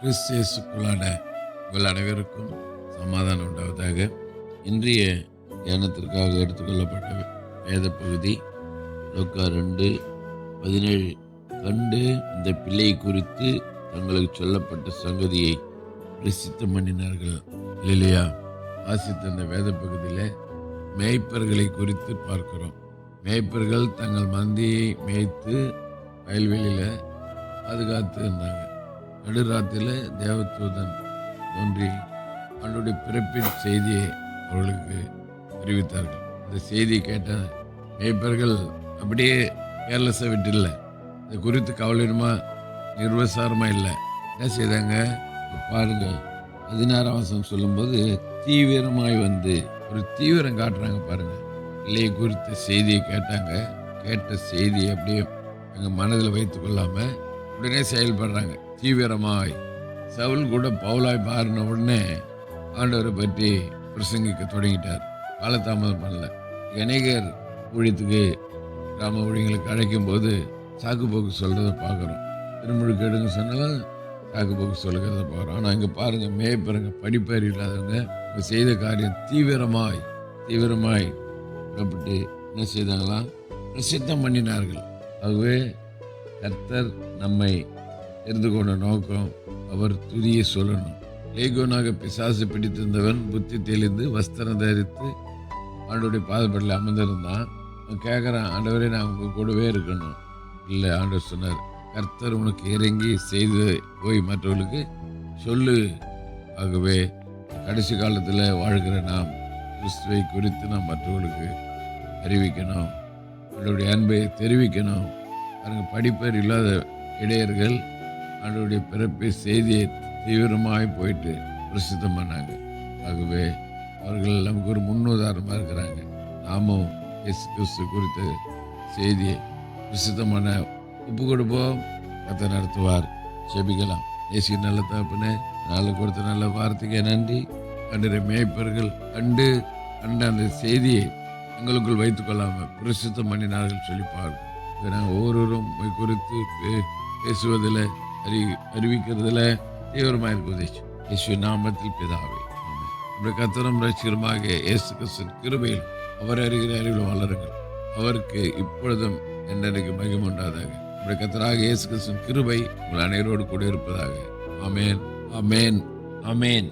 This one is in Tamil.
கிறிஸ்தியஸுக்குள்ளான உங்கள் அனைவருக்கும் சமாதானம் உண்டாவதாக. இன்றைய தியானத்திற்காக எடுத்துக்கொள்ளப்பட்ட வேத பகுதி லோக்கா ரெண்டு பதினேழு. கண்டு இந்த பிள்ளை குறித்து தங்களுக்கு சொல்லப்பட்ட சங்கதியை பிரசித்தம் பண்ணினார்கள். இல்லையா வாசித்த அந்த வேத பகுதியில் மேய்ப்பர்களை குறித்து பார்க்கிறோம். மேய்ப்பர்கள் தங்கள் மந்தியை மேய்த்து வயல்வெளியில் பாதுகாத்து இருந்தாங்க. நடுராத்திரில் தேவதூதன் தோன்றி அவனுடைய பிறப்பின் செய்தியை அவர்களுக்கு தெரிவித்தார்கள். அந்த செய்தியை கேட்ட மேய்ப்பர்கள் அப்படியே கேர்லெஸ்ஸாக விட்டில்லை. இது குறித்து கவலையுமா? நிர்வசாரமாக இல்லை. என்ன செய்தாங்க? பாருங்கள் பதினாறாம் வசம் சொல்லும்போது தீவிரமாய் வந்து ஒரு தீவிரம் காட்டுறாங்க பாருங்கள் இல்லையை குறித்த செய்தியை கேட்டாங்க. கேட்ட செய்தியை அப்படியே எங்கள் மனதில் வைத்து கொள்ளாமல் உடனே செயல்படுறாங்க. தீவிரமாய் சவுல் கூட பவுலாய் மாறின உடனே ஆண்டவரை பற்றி பிரசங்கிக்க தொடங்கிட்டார். காலதாமதம் பண்ணல. இணைகர் ஊழியத்துக்கு கிராம ஊழியங்களுக்கு அழைக்கும் போது சாக்கு போக்கு சொல்கிறத பார்க்குறோம். திருமுழுக்கு எடுங்க சொன்னாலும் சாக்கு போக்கு சொல்லுகிறத பார்க்குறோம். ஆனால் இங்கே பாருங்கள் மேய்ப்பருங்க படிப்பறி இல்லாதவங்க இப்போ செய்த காரியம் தீவிரமாய் தீவிரமாய் புறப்பட்டு என்ன செய்தாங்களாம்? பிரசித்தம் பண்ணினார்கள். ஆகவே கர்த்தர் நம்மை தெரிந்து கொண்ட நோக்கம். அவர் துதியை சொல்லணும். ஏகோனாக பிசாசு பிடித்திருந்தவன் புத்தி தெளிந்து வஸ்திரம் தரித்து ஆண்டோடைய பாதப்படில் அமர்ந்திருந்தான். அவன் கேட்குறான் ஆண்டவரே நான் உங்கள் கூடவே இருக்கணும். இல்லை ஆண்டவர் சொன்னார். கர்த்தர் உனக்கு இறங்கி செய்து போய் மற்றவர்களுக்கு சொல்லு. ஆகவே கடைசி காலத்தில் வாழ்கிற நாம் கிறிஸ்துவை குறித்து நாம் மற்றவர்களுக்கு அறிவிக்கணும். அவருடைய அன்பை தெரிவிக்கணும். அவங்க படிப்பர் இல்லாத இடையர்கள் அவருடைய பிறப்பை செய்தியை தீவிரமாய் போயிட்டு பிரசித்தம் பண்ணாங்க. ஆகவே அவர்கள் நமக்கு ஒரு முன்னுதாரணமாக இருக்கிறாங்க. நாமும் எஸ் கிறிஸ்து குறித்த செய்தியை பிரசித்தமான உப்பு கொடுப்போம். கத்தை நடத்துவார். செபிக்கலாம் இயேசு நல்ல தகப்பனே நாளை கொடுத்த நல்ல வார்த்தைக்கு நன்றி. கண்டிர மேய்ப்பர்கள் கண்டு கண்ட அந்த செய்தியை எங்களுக்குள் வைத்துக் கொள்ளாமல் பிரசித்தம் பண்ணினார்கள் சொல்லிப்பார்கள் நாங்கள் ஒவ்வொருவரும் குறித்து பே- பேசுவதில் அறி அறிவிக்கிறதுல தீவிரமாக உதவிச்சு இயேசு நாமத்தில் பிதாவே. நம்முடைய கத்தனம் ரசிகரமாக இயேசு கிறிஸ்துவின் கிருபையில் அவர் அறிகிற அறிவில் வளருங்கள். அவருக்கு இப்பொழுதும் என்னென்னைக்கு மகிம் உண்டாதாக. நம்முடைய கத்தராக இயேசு கிறிஸ்துவின் கிருபை உங்கள் அனைவரோடு கூட இருப்பதாக. அமேன் அமேன் அமேன்